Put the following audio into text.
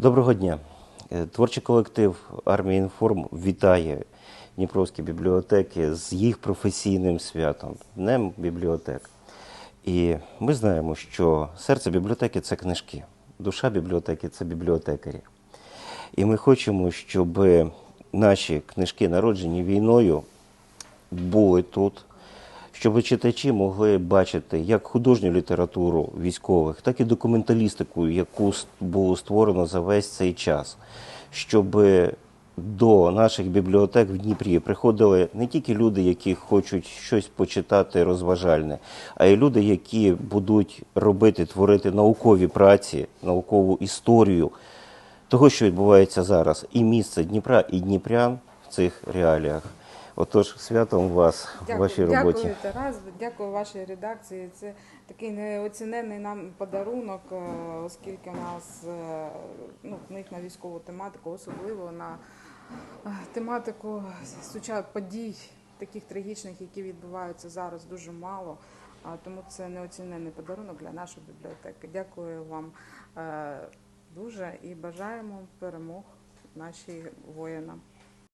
Доброго дня. Е, Творчий колектив Армія Інформ вітає Дніпровські бібліотеки з їх професійним святом, Днем бібліотек. І ми знаємо, що серце бібліотеки це книжки, душа бібліотеки це бібліотекарі. І ми хочемо, щоб наші книжки, народжені війною, були тут, щоб читачі могли бачити як художню літературу військових, так і документалістику, яку було створено за весь цей час, щоб до наших бібліотек в Дніпрі приходили не тільки люди, які хочуть щось почитати розважальне, а й люди, які будуть робити, творити наукові праці, наукову історію того, що відбувається зараз, і місце Дніпра, і Дніпрян в цих реаліях. Отож, святом вас в вашій роботі. Дякую, Тарас, дякую вашій редакції. Це такий неоцінений нам подарунок, е, оскільки у нас е, ну, книг на військову тематику, особливо на е, тематику суча- подій, таких трагічних, які відбуваються зараз, дуже мало. Тому це неоцінений подарунок для нашої бібліотеки. Дякую вам дуже і бажаємо перемог нашим воїнам.